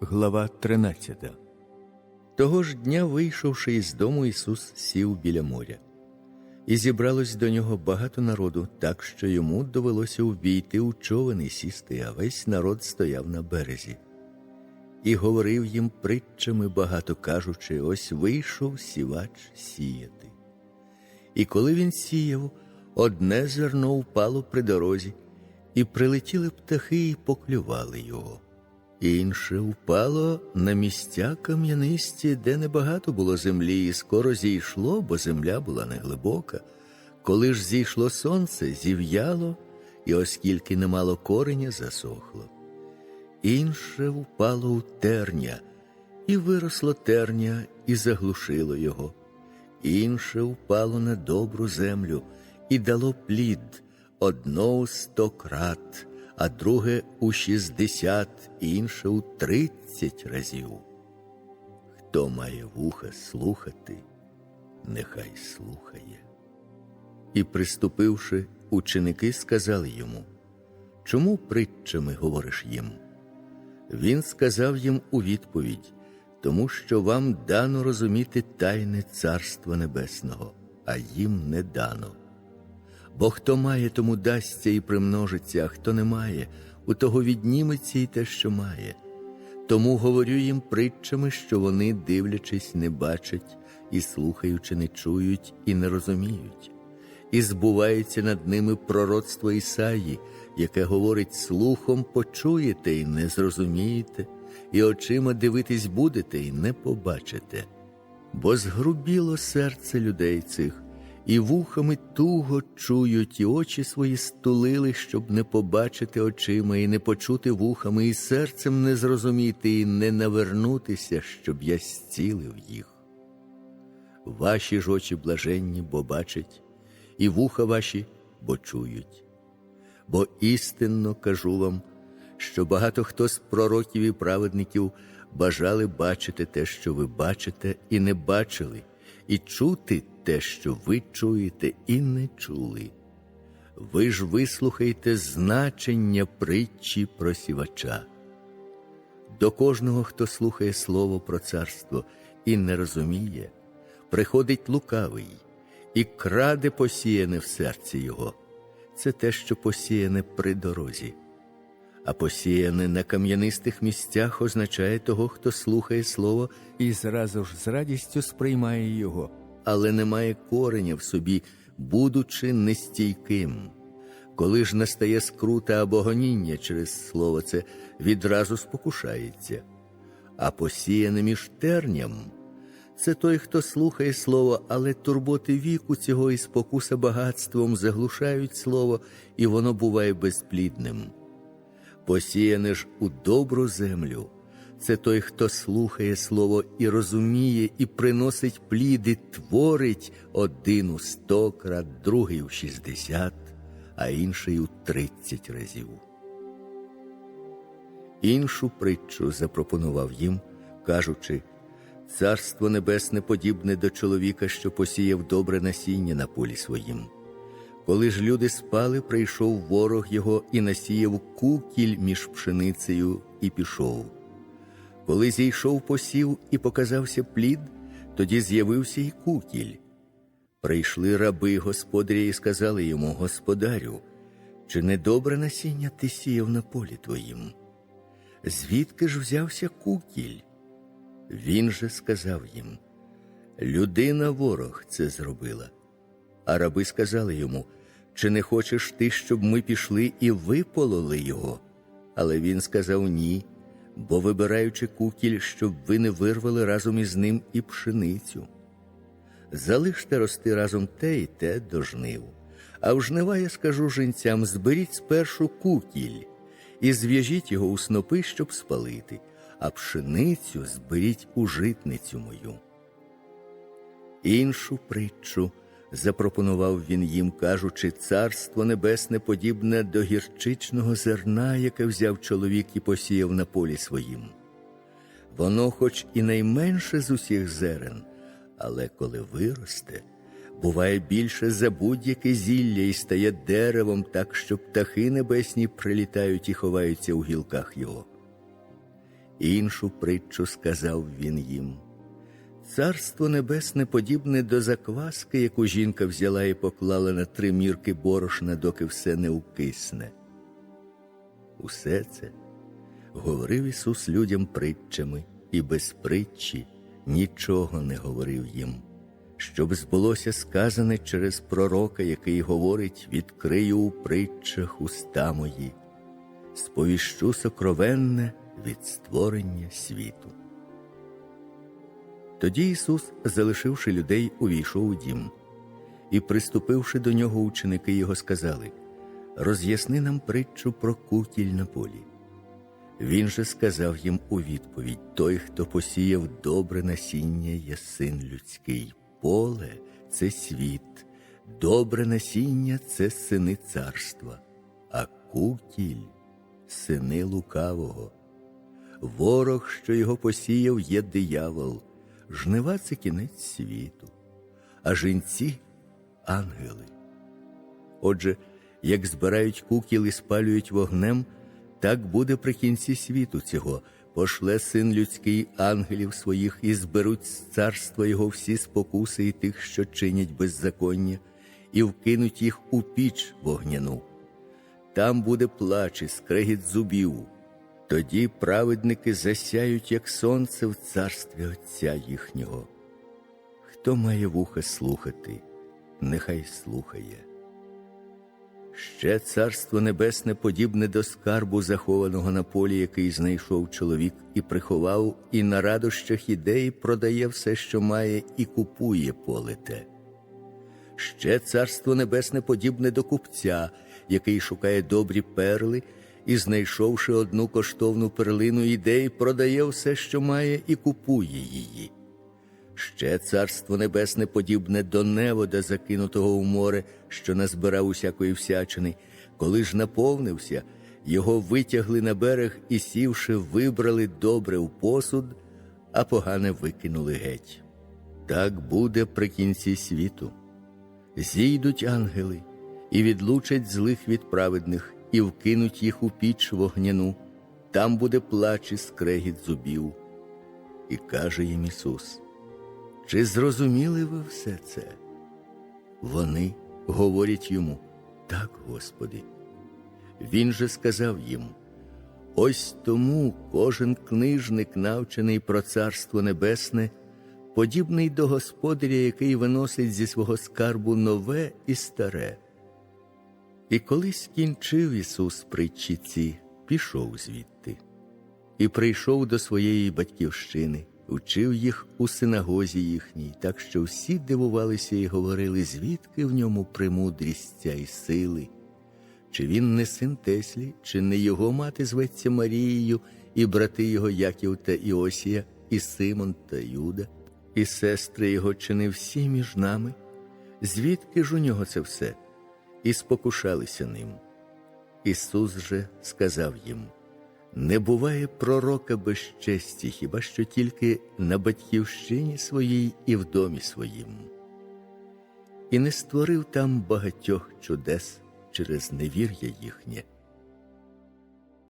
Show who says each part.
Speaker 1: Глава 13 Того ж дня, вийшовши із дому, Ісус сів біля моря. І зібралось до нього багато народу, так що йому довелося увійти у човен і сісти, а весь народ стояв на березі. І говорив їм притчами багато кажучи: ось вийшов сівач сіяти. І коли він сіяв, одне зерно впало при дорозі, і прилетіли птахи і поклювали його. Інше впало на місця кам'янисті, де небагато було землі, і скоро зійшло, бо земля була неглибока. Коли ж зійшло сонце, зів'яло, і оскільки не мало кореня, засохло. Інше впало у терня, і виросло терня, і заглушило його. Інше впало на добру землю і дало плід одно у сто крат а друге у шістдесят, інше у тридцять разів. Хто має вуха слухати, нехай слухає. І, приступивши, ученики сказали йому, Чому притчами говориш їм? Він сказав їм у відповідь, тому що вам дано розуміти тайне Царства Небесного, а їм не дано. Бо хто має, тому дасться і примножиться, а хто не має, у того відніметься і те, що має. Тому говорю їм притчами, що вони, дивлячись, не бачать, і слухаючи, не чують і не розуміють. І збувається над ними пророцтво Ісаї, яке говорить слухом почуєте і не зрозумієте, і очима дивитись будете і не побачите. Бо згрубіло серце людей цих і вухами туго чують, і очі свої стулили, щоб не побачити очима, і не почути вухами, і серцем не зрозуміти, і не навернутися, щоб я зцілив їх. Ваші ж очі блаженні, бо бачать, і вуха ваші, бо чують. Бо істинно кажу вам, що багато хто з пророків і праведників бажали бачити те, що ви бачите, і не бачили, і чути те, що ви чуєте і не чули. Ви ж вислухайте значення притчі про сівача. До кожного, хто слухає слово про царство і не розуміє, приходить лукавий і краде посіяне в серці його. Це те, що посіяне при дорозі. А посіяне на кам'янистих місцях означає того, хто слухає слово і зразу ж з радістю сприймає його але не має кореня в собі, будучи нестійким. Коли ж настає скрута або гоніння через слово, це відразу спокушається, а посіяне між терням це той, хто слухає слово, але турботи віку цього і спокуса багатством заглушають слово, і воно буває безплідним. Посіяне ж у добру землю це той, хто слухає слово і розуміє, і приносить пліди, творить один у сто крат, другий у шістдесят, а інший у тридцять разів. Іншу притчу запропонував їм, кажучи Царство Небесне подібне до чоловіка, що посіяв добре насіння на полі своїм. Коли ж люди спали, прийшов ворог його і насіяв кукіль між пшеницею і пішов. Коли зійшов посів і показався плід, тоді з'явився й кукіль. Прийшли раби господаря і сказали йому, Господарю, чи не добре насіння ти сіяв на полі твоїм? Звідки ж взявся кукіль? Він же сказав їм: Людина ворог це зробила. А раби сказали йому, чи не хочеш ти, щоб ми пішли і випололи його? Але він сказав ні бо вибираючи кукіль, щоб ви не вирвали разом із ним і пшеницю. Залиште рости разом те і те до жнив. А в жнива я скажу жінцям: зберіть спершу кукіль і зв'яжіть його у снопи, щоб спалити, а пшеницю зберіть у житницю мою. Іншу притчу запропонував він їм, кажучи, царство небесне подібне до гірчичного зерна, яке взяв чоловік і посіяв на полі своїм. Воно, хоч і найменше з усіх зерен, але коли виросте, буває більше за будь-яке зілля і стає деревом, так що птахи небесні прилітають і ховаються у гілках його. Іншу притчу сказав він їм. Царство небесне подібне до закваски, яку жінка взяла і поклала на три мірки борошна, доки все не укисне. Усе це говорив Ісус людям притчами, і без притчі нічого не говорив їм, щоб збулося сказане через пророка, який говорить: відкрию у притчах уста мої, сповіщу сокровенне від створення світу. Тоді Ісус, залишивши людей, увійшов у дім, і, приступивши до нього, ученики його сказали: Роз'ясни нам притчу про кутіль на полі. Він же сказав їм у відповідь: Той, хто посіяв добре насіння, є син людський, поле це світ, добре насіння це сини царства, а кутіль сини лукавого. Ворог, що його посіяв, є диявол, жнива це кінець світу, а жінці ангели. Отже, як збирають кукіл і спалюють вогнем, так буде при кінці світу цього. Пошле син людський ангелів своїх і зберуть з царства його всі спокуси і тих, що чинять беззаконня, і вкинуть їх у піч вогняну. Там буде плач і скрегіт зубів. Тоді праведники засяють, як сонце в царстві Отця їхнього. Хто має вуха слухати, нехай слухає. Ще царство небесне подібне до скарбу, захованого на полі, який знайшов чоловік і приховав, і на радощах ідеї продає все, що має, і купує поле те. Ще царство небесне подібне до купця, який шукає добрі перли, і, знайшовши одну коштовну перлину ідей, продає все, що має, і купує її. Ще царство небесне подібне до невода, закинутого у море, що назбирав усякої всячини, коли ж наповнився, його витягли на берег і, сівши, вибрали добре в посуд, а погане викинули геть. Так буде при кінці світу. Зійдуть ангели і відлучать злих від праведних, і вкинуть їх у піч вогняну, там буде плач і скрегіт зубів. І каже їм Ісус. Чи зрозуміли ви все це? Вони говорять йому, так, Господи. Він же сказав їм: ось тому кожен книжник, навчений про Царство Небесне, подібний до господаря, який виносить зі свого скарбу нове і старе. І коли скінчив Ісус притчі ці, пішов звідти і прийшов до своєї батьківщини учив їх у синагозі їхній, так що всі дивувалися і говорили, звідки в ньому премудрість ця й сили, чи він не син Теслі, чи не його мати зветься Марією, і брати його Яків та Іосія, і Симон та Юда, і сестри його, чи не всі між нами? Звідки ж у нього це все? І спокушалися ним. Ісус же сказав їм не буває пророка без честі, хіба що тільки на батьківщині своїй і в домі своїм, і не створив там багатьох чудес через невір'я їхнє.